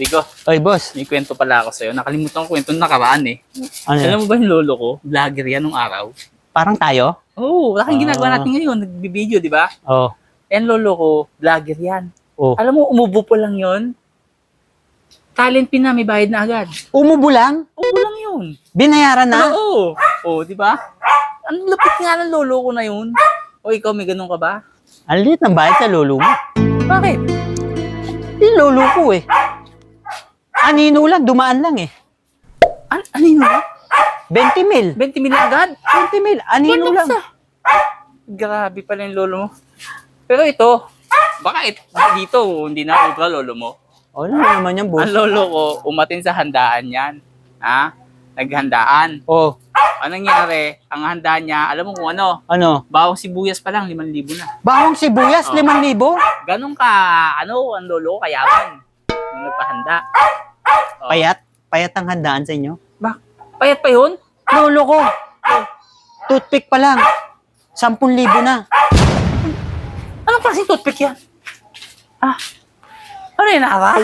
Digo, Oy, boss. may kwento pala ako sa'yo. Nakalimutan ko kwento nung nakaraan eh. Ano yan? Alam mo ba yung lolo ko? Vlogger yan nung araw. Parang tayo? Oo, oh, laking ginagawa Ah. natin ngayon. Nagbibideo, di ba? Oh. Yan lolo ko, vlogger yan. Oh. Alam mo, umubo pa lang yon. Talent pin na, may bayad na agad. Umubo lang? Umubo lang yun. Binayaran na? Oo. Oo, di ba? Ang lupit nga ng lolo ko na yun. O ikaw, may ganun ka ba? Ang liit ng bayad sa lolo mo. Bakit? Yung lolo ko eh. Anino lang, dumaan lang eh. An yun ba? 20 mil. 20 million agad? 20 mil, anino Ano lang. sa? Grabe pala yung lolo mo. Pero ito, baka it, dito, hindi na ubra lolo mo. O, ano naman yan, boss? Ang lolo ko, umatin sa handaan yan. Ha? Naghandaan. Oh, Anong nangyari? Ang handaan niya, alam mo kung ano, ano? bawang sibuyas pa lang, 5,000 na. Bahong sibuyas, Oh. 5,000? Ganon ka, ano, ang lolo ko, kayaman. Nung nagpahanda. Payat? Payat ang handaan sa inyo? Bak, payat pa yun? Lolo ko. Toothpick pa lang. 10,000 na. Anong klaseng toothpick yan? Ah, ano yun, aral?